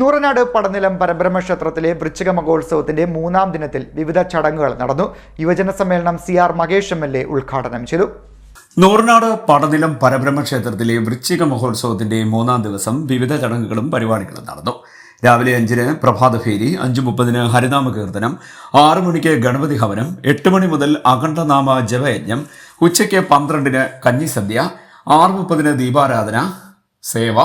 നൂറനാട് പടനിലം പരബ്രഹ്മ ക്ഷേത്രത്തിലെ വൃശ്ചിക മഹോത്സവത്തിന്റെ മൂന്നാം ദിനത്തിൽ വിവിധ ചടങ്ങുകൾ നടന്നു. യുവജന സമ്മേളനം C R Mahesh M L A ഉദ്ഘാടനം ചെയ്തു. നൂറനാട് പടനിലം പരബ്രഹ്മ ക്ഷേത്രത്തിലെ വൃശ്ചിക മഹോത്സവത്തിന്റെ മൂന്നാം ദിവസം വിവിധ ചടങ്ങുകളും പരിപാടികളും നടന്നു. രാവിലെ അഞ്ചിന് പ്രഭാതഫേരി അഞ്ചു മുപ്പതിന് ഹരിനാമ കീർത്തനം ആറു മണിക്ക് ഗണപതി ഹവനം എട്ട് മണി മുതൽ അഖണ്ഡനാമ ജപയജ്ഞം ഉച്ചയ്ക്ക് പന്ത്രണ്ടിന് കഞ്ഞിസദ്യ ആറ് മുപ്പതിന് ദീപാരാധന സേവ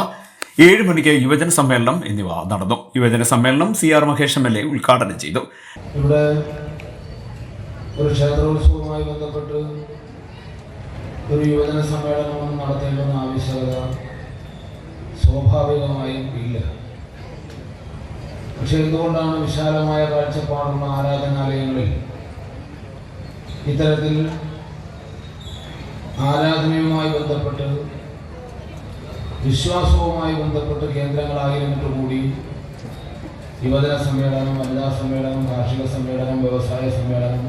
ഏഴ് മണിക്ക് യുവജന സമ്മേളനം എന്നിവ നടന്നു. യുവജന സമ്മേളനം C R Mahesh M L A ഉദ്ഘാടനം ചെയ്തു. ഒരു യുവജന സമ്മേളനം സ്വാഭാവികമായും ഇല്ല. പക്ഷെ എന്തുകൊണ്ടാണ് വിശാലമായ കാഴ്ചപ്പാടുള്ള ആരാധനാലയങ്ങളിൽ ഇത്തരത്തിൽ ആരാധനയുമായി ബന്ധപ്പെട്ട് വിശ്വാസവുമായി ബന്ധപ്പെട്ട് കേന്ദ്രങ്ങളായിരുന്നിട്ട് കൂടി. യുവജന സമ്മേളനം വനിതാ സമ്മേളനം കാർഷിക സമ്മേളനം വ്യവസായ സമ്മേളനം.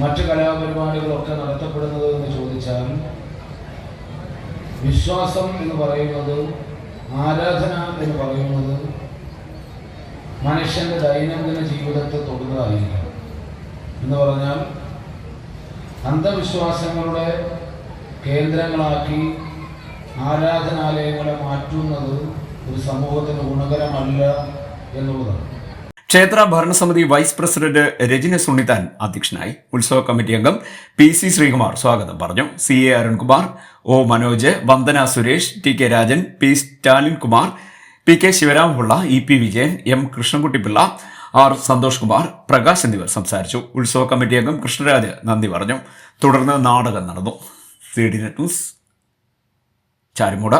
മറ്റ് കലാപരിപാടികളൊക്കെ നടത്തപ്പെടുന്നത് എന്ന് ചോദിച്ചാൽ വിശ്വാസം എന്ന് പറയുന്നത് ആരാധന എന്ന് പറയുന്നത് മനുഷ്യന്റെ ദൈനംദിന ജീവിതത്തെ തൊടുന്നതായിരിക്കണം. എന്ന് പറഞ്ഞാൽ അന്ധവിശ്വാസങ്ങളുടെ കേന്ദ്രങ്ങളാക്കി ആരാധനാലയങ്ങളെ മാറ്റുന്നത് ഒരു സമൂഹത്തിന് ഗുണകരമല്ല എന്നുള്ളതാണ്. ക്ഷേത്ര ഭരണസമിതി വൈസ് പ്രസിഡന്റ് രജിന സുണിതാൻ അധ്യക്ഷനായി ഉത്സവ കമ്മിറ്റി അംഗം പി സി ശ്രീകുമാർ സ്വാഗതം പറഞ്ഞു. C A Arunkumar O Manoj Vandana Suresh T K Rajan P Stalin Kumar P K Sivaramapillai E P Vijayan M Krishnankuttypillai R Santhosh Kumar Prakash എന്നിവർ സംസാരിച്ചു. ഉത്സവ കമ്മിറ്റി അംഗം കൃഷ്ണരാജ് നന്ദി പറഞ്ഞു. തുടർന്ന് നാടകം നടന്നു. C D news. ചാരിമൂട്